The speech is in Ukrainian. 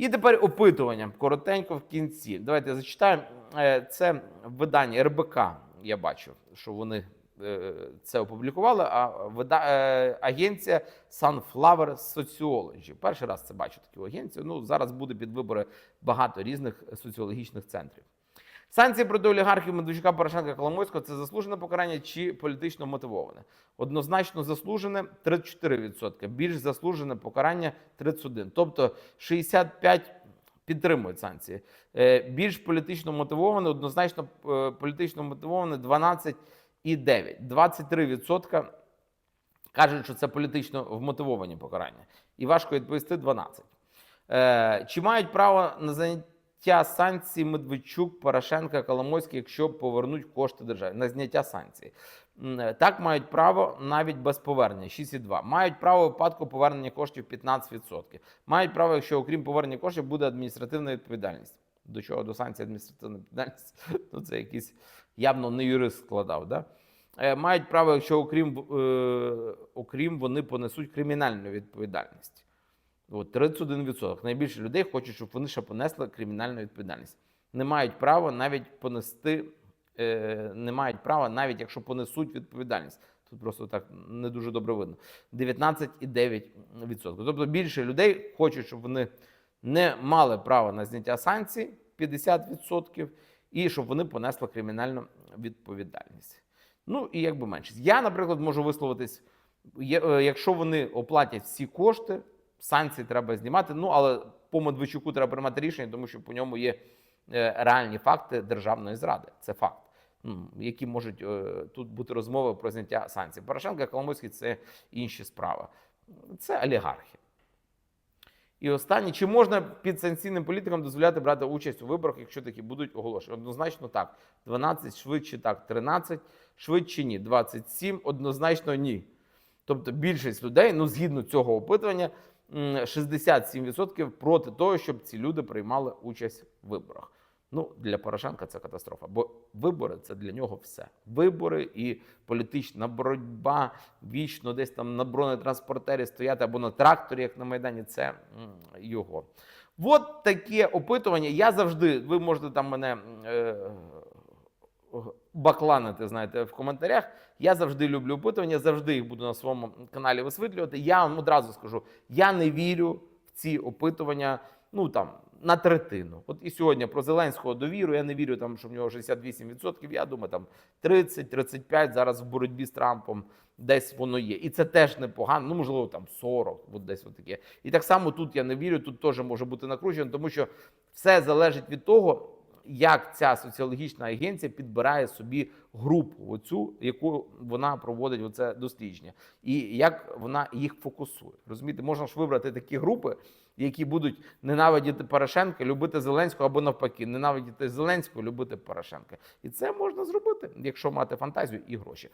І тепер опитування коротенько в кінці. Давайте зачитаємо. Е, Це видання РБК. Я бачу, що вони е, це опублікували. А вида- е, агенція Sunflower Sociology. Перший раз це бачу таку агенцію. Ну зараз буде під вибори багато різних соціологічних центрів. Санкції проти олігархів Медведчука, Порошенка Коломойського це заслужене покарання чи політично мотивоване? Однозначно заслужене 34%, більш заслужене покарання 31%. Тобто 65% підтримують санкції. Е, Більш політично мотивоване, однозначно е, політично мотивоване 12,9%. 23% кажуть, що це політично вмотивовані покарання. І важко відповісти 12. Е, чи мають право на заняття санкцій Медведчук, Порошенка, Коломойський, якщо повернуть кошти державі? На зняття санкцій. Е, Так мають право навіть без повернення 6,2. Мають право випадку повернення коштів 15%. Мають право, якщо окрім повернення коштів буде адміністративна відповідальність. До чого до санкцій адміністративна відповідальність? Ну, це якийсь явно не юрист складав. Да? Е, Мають право, якщо окрім, е, окрім вони понесуть кримінальну відповідальність. От 31%. Найбільше людей хочуть, щоб вони ще понесли кримінальну відповідальність. Не мають права навіть понести, е, не мають права, навіть якщо понесуть відповідальність. Тут просто так не дуже добре видно. 19,9%. Тобто більше людей хочуть, щоб вони не мали права на зняття санкцій 50%, і щоб вони понесли кримінальну відповідальність. Ну і якби меншість. Я, наприклад, можу висловитись, е, якщо вони оплатять всі кошти, санкції треба знімати. Ну але по Медведчуку треба приймати рішення, тому що по ньому є е, реальні факти державної зради. Це факт. Ну, Які можуть е, тут бути розмови про зняття санкцій. Порошенко, Коломойський це інші справи. Це олігархи. І останнє, чи можна підсанкційним політикам дозволяти брати участь у виборах, якщо такі будуть оголошені? Однозначно так. 12, швидше так, 13, швидше ні. 27, однозначно ні. Тобто більшість людей, ну згідно цього опитування, 67% проти того, щоб ці люди приймали участь в виборах. Ну, для Порошенка це катастрофа, бо вибори це для нього все. Вибори і політична боротьба вічно десь там на бронетранспортері стояти або на тракторі, як на Майдані, це його. От таке опитування. Я завжди, ви можете там мене е, бакланити, знаєте, в коментарях. Я завжди люблю опитування, завжди їх буду на своєму каналі висвітлювати. Я вам одразу скажу: я не вірю в ці опитування. Ну там на третину. От і сьогодні про Зеленського довіру. Я не вірю, там, що в нього 68%. Я думаю, там 30-35% зараз в боротьбі з Трампом десь воно є. І це теж непогано. Ну, можливо, там 40, от десь от. І так само тут я не вірю, тут теж може бути накручено, тому що все залежить від того, як ця соціологічна агенція підбирає собі групу, оцю, яку вона проводить оце дослідження, і як вона їх фокусує. Розумієте, можна ж вибрати такі групи, які будуть ненавидіти Порошенка, любити Зеленського або навпаки, ненавидіти Зеленського, любити Порошенка. І це можна зробити, якщо мати фантазію і гроші.